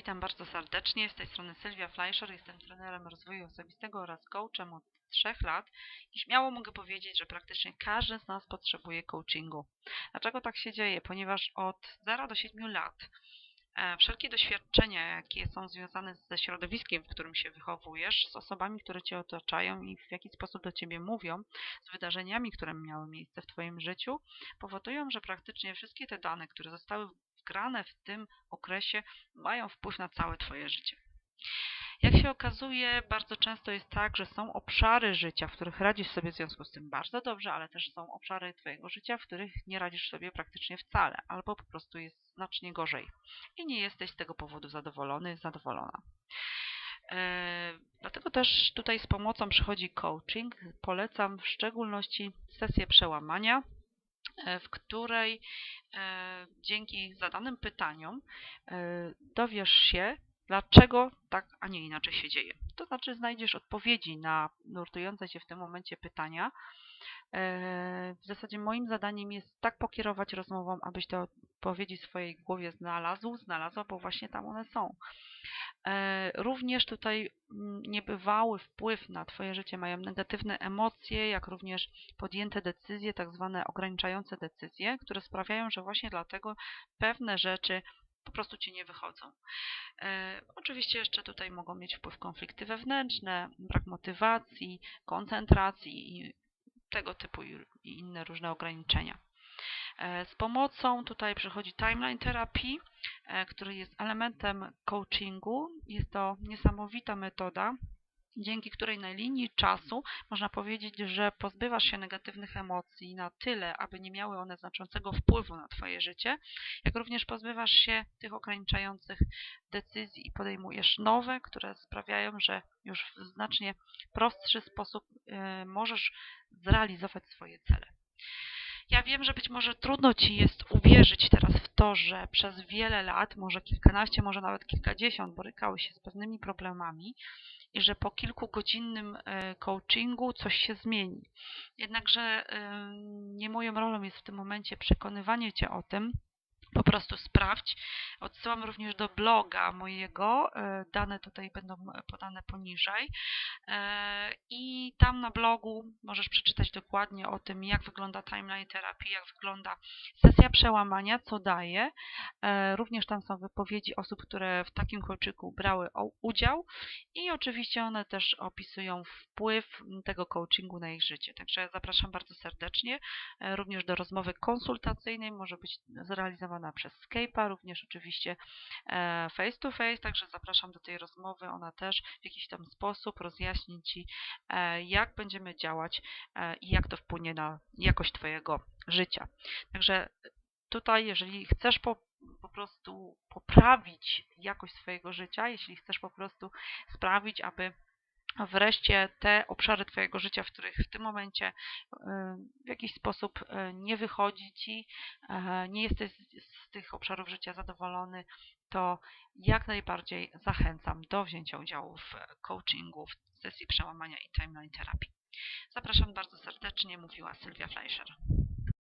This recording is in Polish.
Witam bardzo serdecznie. Z tej strony Sylwia Fleischer. Jestem trenerem rozwoju osobistego oraz coachem od 3 lat i śmiało mogę powiedzieć, że praktycznie każdy z nas potrzebuje coachingu. Dlaczego tak się dzieje? Ponieważ od 0 do 7 lat e, wszelkie doświadczenia, jakie są związane ze środowiskiem, w którym się wychowujesz, z osobami, które cię otaczają i w jaki sposób do ciebie mówią, z wydarzeniami, które miały miejsce w twoim życiu, powodują, że praktycznie wszystkie te dane, które zostały wgrane w tym okresie mają wpływ na całe Twoje życie. Jak się okazuje, bardzo często jest tak, że są obszary życia, w których radzisz sobie w związku z tym bardzo dobrze, ale też są obszary Twojego życia, w których nie radzisz sobie praktycznie wcale, albo po prostu jest znacznie gorzej i nie jesteś z tego powodu zadowolony, zadowolona. E, dlatego też tutaj z pomocą przychodzi coaching. Polecam w szczególności sesję przełamania, w której e, dzięki zadanym pytaniom e, dowiesz się, dlaczego tak, a nie inaczej się dzieje. To znaczy znajdziesz odpowiedzi na nurtujące się w tym momencie pytania. W zasadzie moim zadaniem jest tak pokierować rozmową, abyś te odpowiedzi w swojej głowie znalazł, znalazła, bo właśnie tam one są. E, również tutaj mm, niebywały wpływ na Twoje życie mają negatywne emocje, jak również podjęte decyzje, tak zwane ograniczające decyzje, które sprawiają, że właśnie dlatego pewne rzeczy po prostu Ci nie wychodzą. E, oczywiście jeszcze tutaj mogą mieć wpływ konflikty wewnętrzne, brak motywacji, koncentracji i tego typu i inne różne ograniczenia. E, z pomocą tutaj przychodzi timeline terapii, e, który jest elementem coachingu. Jest to niesamowita metoda, dzięki której na linii czasu można powiedzieć, że pozbywasz się negatywnych emocji na tyle, aby nie miały one znaczącego wpływu na Twoje życie, jak również pozbywasz się tych ograniczających decyzji i podejmujesz nowe, które sprawiają, że już w znacznie prostszy sposób e, możesz zrealizować swoje cele. Ja wiem, że być może trudno Ci jest uwierzyć teraz w to, że przez wiele lat, może kilkanaście, może nawet kilkadziesiąt, borykałeś się z pewnymi problemami i że po kilkugodzinnym e, coachingu coś się zmieni. Jednakże nie moją rolą jest w tym momencie przekonywanie Cię o tym, po prostu sprawdź. Odsyłam również do bloga mojego, e, dane tutaj będą podane poniżej e, i tam na blogu możesz przeczytać dokładnie o tym, jak wygląda timeline terapii, jak wygląda sesja przełamania, co daje. E, również tam są wypowiedzi osób, które w takim coachingu brały udział i oczywiście one też opisują wpływ tego coachingu na ich życie. Także zapraszam bardzo serdecznie również do rozmowy konsultacyjnej, może być zrealizowana prowadzona przez Skype'a, również oczywiście e, face to face, także zapraszam do tej rozmowy. Ona też w jakiś tam sposób rozjaśni Ci, e, jak będziemy działać e, i jak to wpłynie na jakość Twojego życia. Także tutaj, jeżeli chcesz po, po prostu poprawić jakość swojego życia, jeśli chcesz po prostu sprawić, aby wreszcie te obszary Twojego życia, w których w tym momencie w jakiś sposób nie wychodzi Ci, nie jesteś tych obszarów życia zadowolony, to jak najbardziej zachęcam do wzięcia udziału w coachingu, w sesji przełamania i timeline terapii. Zapraszam bardzo serdecznie, mówiła Sylwia Fleischer.